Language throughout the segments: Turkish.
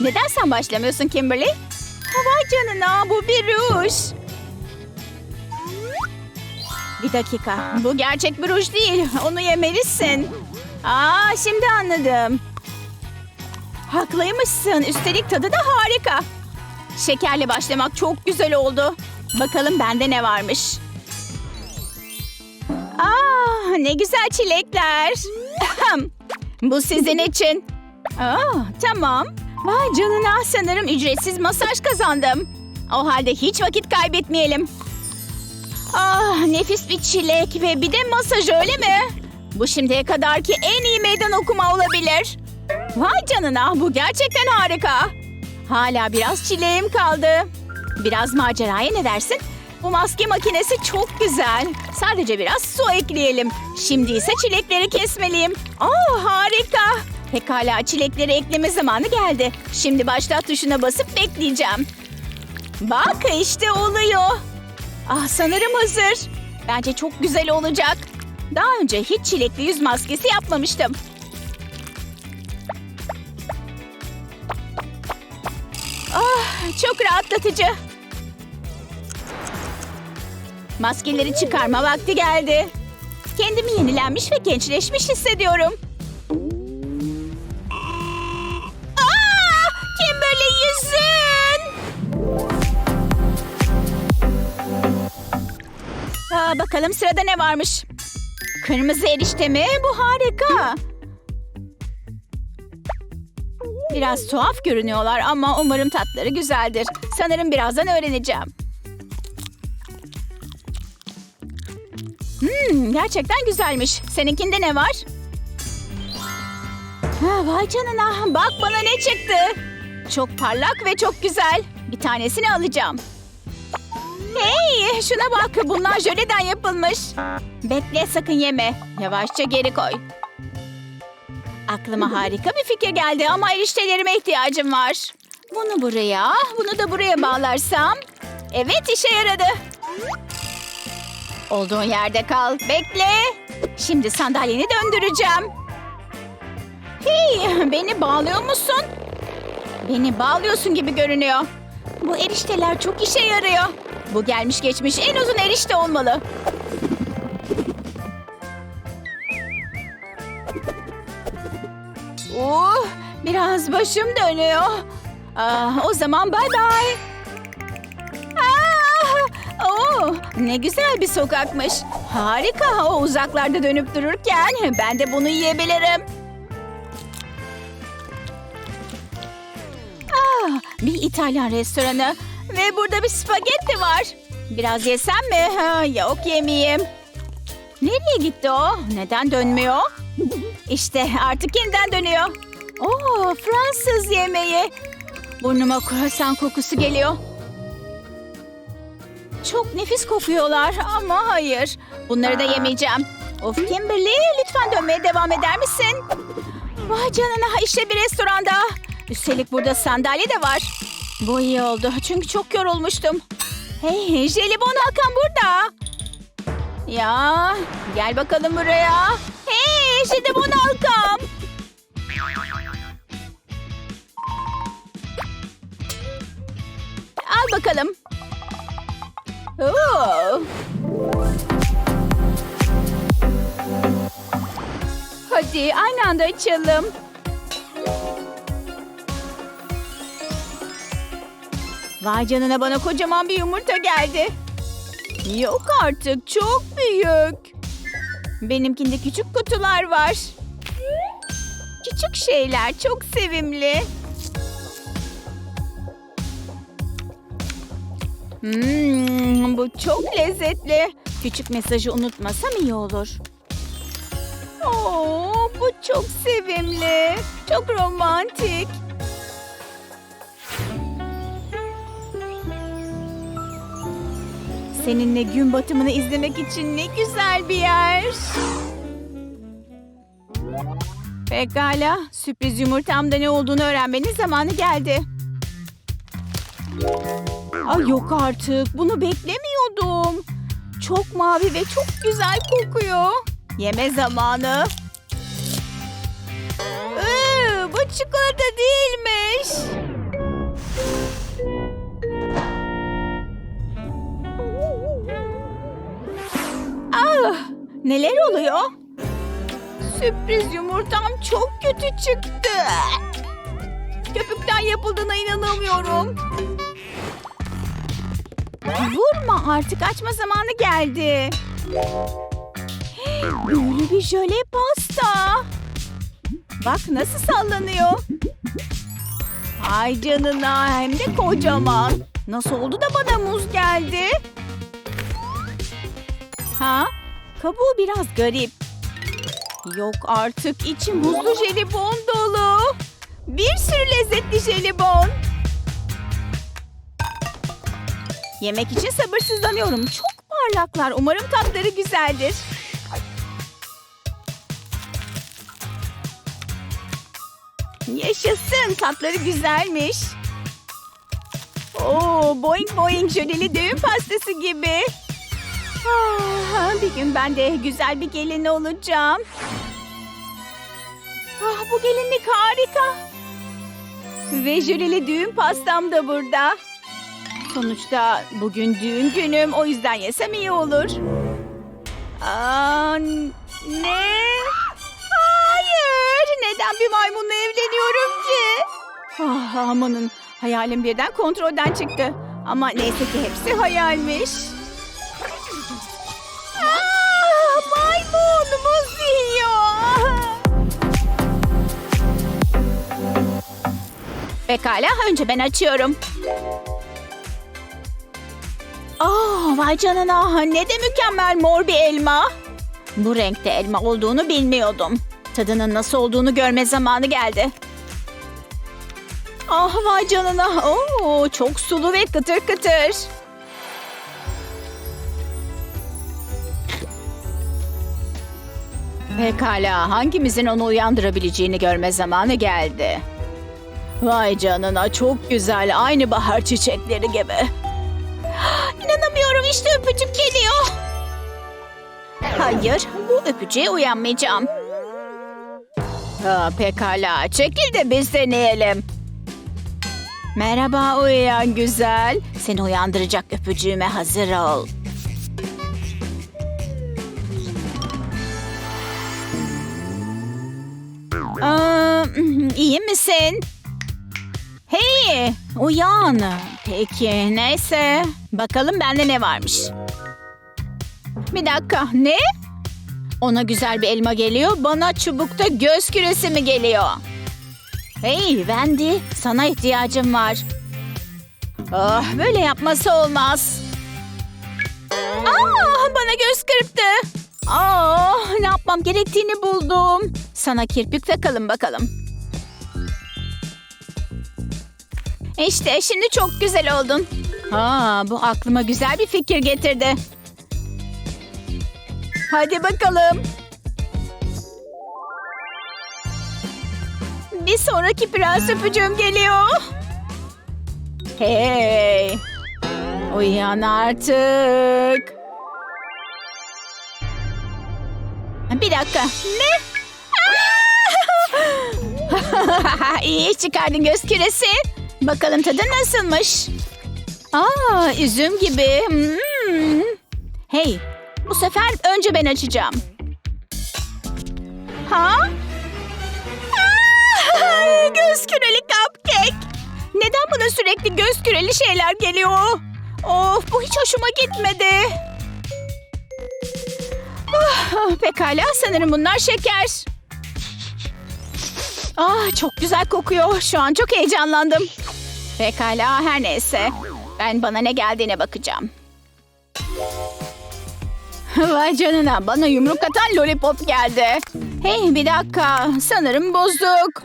Neden sen başlamıyorsun Kimberly? Vay canına bu bir ruj. Bir dakika. Bu gerçek bir ruj değil. Onu yemelisin. Aa şimdi anladım. Haklıymışsın. Üstelik tadı da harika. Şekerle başlamak çok güzel oldu. Bakalım bende ne varmış. Aa, ne güzel çilekler. Bu sizin için. Aa, tamam. Vay canına sanırım ücretsiz masaj kazandım. O halde hiç vakit kaybetmeyelim. Ah nefis bir çilek ve bir de masaj öyle mi? Bu şimdiye kadarki en iyi meydan okuma olabilir. Vay canına bu gerçekten harika. Hala biraz çileğim kaldı. Biraz maceraya ne dersin? Bu maske makinesi çok güzel. Sadece biraz su ekleyelim. Şimdi ise çilekleri kesmeliyim. Aa harika. Pekala çilekleri ekleme zamanı geldi. Şimdi başlat tuşuna basıp bekleyeceğim. Bak işte oluyor. Ah sanırım hazır. Bence çok güzel olacak. Daha önce hiç çilekli yüz maskesi yapmamıştım. Ah çok rahatlatıcı. Maskeleri çıkarma vakti geldi. Kendimi yenilenmiş ve gençleşmiş hissediyorum. Bakalım sırada ne varmış. Kırmızı erişte mi? Bu harika. Biraz tuhaf görünüyorlar ama umarım tatları güzeldir. Sanırım birazdan öğreneceğim. Hmm, gerçekten güzelmiş. Seninkinde ne var? Ha, vay canına. Bak bana ne çıktı. Çok parlak ve çok güzel. Bir tanesini alacağım. Hey şuna bak bunlar jöleden yapılmış. Bekle sakın yeme. Yavaşça geri koy. Aklıma harika bir fikir geldi ama eriştelerime ihtiyacım var. Bunu buraya, bunu da buraya bağlarsam. Evet işe yaradı. Olduğun yerde kal. Bekle. Şimdi sandalyeni döndüreceğim. Hey, beni bağlıyor musun? Beni bağlıyorsun gibi görünüyor. Bu erişteler çok işe yarıyor. Bu gelmiş geçmiş en uzun erişte olmalı. Uh, biraz başım dönüyor. Ah, o zaman bay bay. Ah, oh, ne güzel bir sokakmış. Harika. O uzaklarda dönüp dururken ben de bunu yiyebilirim. Ah, bir İtalyan restoranı ve burada bir spagetti var. Biraz yesem mi? Ha, yok yemeyeyim. Nereye gitti o? Neden dönmüyor? İşte artık yeniden dönüyor. Oo, Fransız yemeği. Burnuma kruvasan kokusu geliyor. Çok nefis kokuyorlar ama hayır. Bunları da yemeyeceğim. Of Kimberly lütfen dönmeye devam eder misin? Vay canına işte bir restoranda. Üstelik burada sandalye de var. Bu iyi oldu çünkü çok yorulmuştum. Hey jelibon Hakan burada. Ya gel bakalım buraya. Hey jelibon Hakan. Al bakalım. Oo. Hadi aynı anda açalım. Vay canına bana kocaman bir yumurta geldi. Yok artık çok büyük. Benimkinde küçük kutular var. Küçük şeyler çok sevimli. Hmm, bu çok lezzetli. Küçük mesajı unutmasam iyi olur. Oo, bu çok sevimli. Çok romantik. Seninle gün batımını izlemek için ne güzel bir yer. Pekala, sürpriz yumurtamda ne olduğunu öğrenmenin zamanı geldi. Ay yok artık, bunu beklemiyordum. Çok mavi ve çok güzel kokuyor. Yeme zamanı. Iı, bu çikolata değilmiş. Oluyor? Sürpriz yumurtam çok kötü çıktı. Köpükten yapıldığına inanamıyorum. Vurma artık açma zamanı geldi. Böyle bir jöle pasta. Bak nasıl sallanıyor. Ay canına hem de kocaman. Nasıl oldu da bana muz geldi? Ha? Kabuğu biraz garip. Yok artık içi muzlu jelibon dolu. Bir sürü lezzetli jelibon. Yemek için sabırsızlanıyorum. Çok parlaklar. Umarım tatları güzeldir. Yaşasın. Tatları güzelmiş. Oo, boing boing jöleli düğün pastası gibi. Ah, bir gün ben de güzel bir gelin olacağım. Ah, bu gelinlik harika. Ve jöleli düğün pastam da burada. Sonuçta bugün düğün günüm. O yüzden yesem iyi olur. Aa, ne? Hayır. Neden bir maymunla evleniyorum ki? Ah, amanın. Hayalim birden kontrolden çıktı. Ama neyse ki hepsi hayalmiş. Pekala önce ben açıyorum. Aa, vay canına ne de mükemmel mor bir elma. Bu renkte elma olduğunu bilmiyordum. Tadının nasıl olduğunu görme zamanı geldi. Ah vay canına. Oo, çok sulu ve kıtır kıtır. Pekala hangimizin onu uyandırabileceğini görme zamanı geldi. Vay canına çok güzel aynı bahar çiçekleri gibi. İnanamıyorum işte öpücük geliyor. Hayır bu öpücüğe uyanmayacağım. Ha, pekala çekil de biz deneyelim. Merhaba uyuyan güzel. Seni uyandıracak öpücüğüme hazır ol. Aa, iyi misin? Hey, uyan. Peki, neyse. Bakalım bende ne varmış. Bir dakika, ne? Ona güzel bir elma geliyor, bana çubukta göz küresi mi geliyor? Hey Wendy, sana ihtiyacım var. Ah, böyle yapması olmaz. Aa, bana göz kırptı. Aa, ne yapmam gerektiğini buldum. Sana kirpik takalım bakalım. İşte şimdi çok güzel oldun. Aa, bu aklıma güzel bir fikir getirdi. Hadi bakalım. Bir sonraki prens öpücüğüm geliyor. Hey. Uyan artık. Bir dakika. Ne? İyi çıkardın göz küresi. Bakalım tadı nasılmış? Aa, üzüm gibi. Hmm. Hey, bu sefer önce ben açacağım. Ha? Aa, göz küreli cupcake. Neden bana sürekli göz küreli şeyler geliyor? Of, bu hiç hoşuma gitmedi. Ah, pekala, sanırım bunlar şeker. Ah, çok güzel kokuyor. Şu an çok heyecanlandım. Pekala her neyse. Ben bana ne geldiğine bakacağım. Vay canına bana yumruk atan lollipop geldi. Hey bir dakika sanırım bozuk.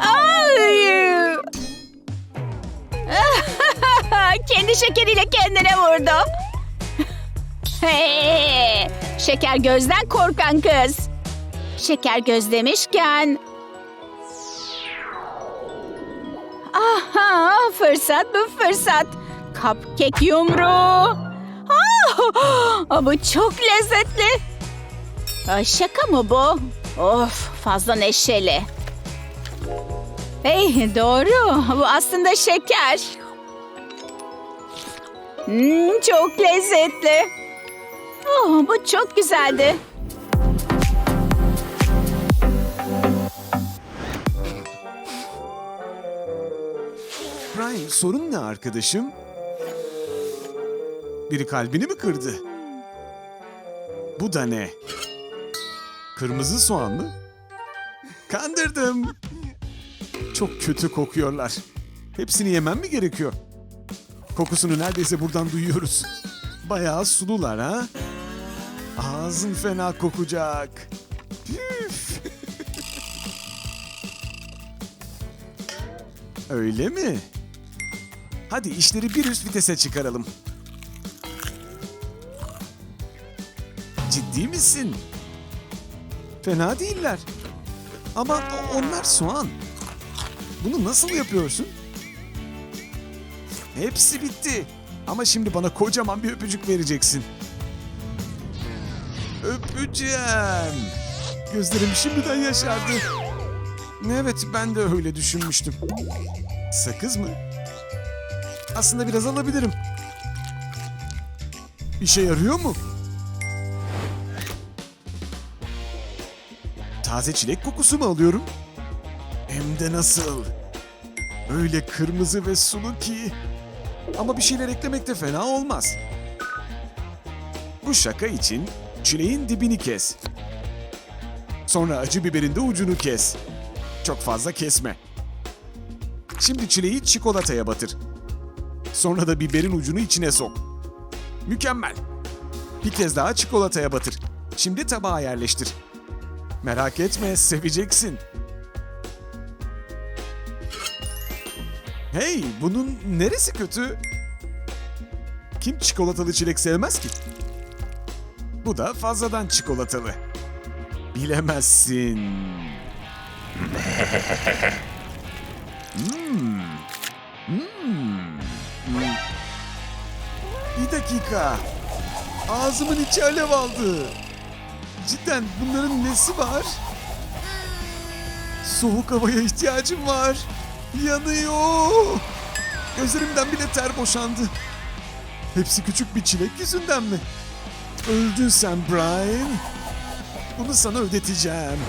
Ay! Kendi şekeriyle kendine vurdu. Hey! Şeker gözden korkan kız. Şeker göz demişken Aha fırsat bu fırsat. Cupcake yumruğu. Ah, bu çok lezzetli. Ay, şaka mı bu? Of fazla neşeli. Hey doğru bu aslında şeker. Hmm, çok lezzetli. Oh, bu çok güzeldi. Sorun ne arkadaşım? Biri kalbini mi kırdı? Bu da ne? Kırmızı soğan mı? Kandırdım. Çok kötü kokuyorlar. Hepsini yemem mi gerekiyor? Kokusunu neredeyse buradan duyuyoruz. Bayağı sulular ha? Ağzın fena kokacak. Püf. Öyle mi? Hadi işleri bir üst vitese çıkaralım. Ciddi misin? Fena değiller. Ama onlar soğan. Bunu nasıl yapıyorsun? Hepsi bitti. Ama şimdi bana kocaman bir öpücük vereceksin. Öpeceğim. Gözlerim şimdiden yaşardı. Evet ben de öyle düşünmüştüm. Sakız mı? Aslında biraz alabilirim. İşe yarıyor mu? Taze çilek kokusu mu alıyorum? Hem de nasıl? Öyle kırmızı ve sulu ki. Ama bir şeyler eklemek de fena olmaz. Bu şaka için çileğin dibini kes. Sonra acı biberin de ucunu kes. Çok fazla kesme. Şimdi çileği çikolataya batır. Sonra da biberin ucunu içine sok. Mükemmel. Bir kez daha çikolataya batır. Şimdi tabağa yerleştir. Merak etme, seveceksin. Hey, bunun neresi kötü? Kim çikolatalı çilek sevmez ki? Bu da fazladan çikolatalı. Bilemezsin. Hmm. Dakika. Ağzımın içi alev aldı. Cidden bunların nesi var? Soğuk havaya ihtiyacım var. Yanıyor. Gözlerimden bile ter boşandı. Hepsi küçük bir çilek yüzünden mi? Öldün sen Brian. Bunu sana ödeteceğim.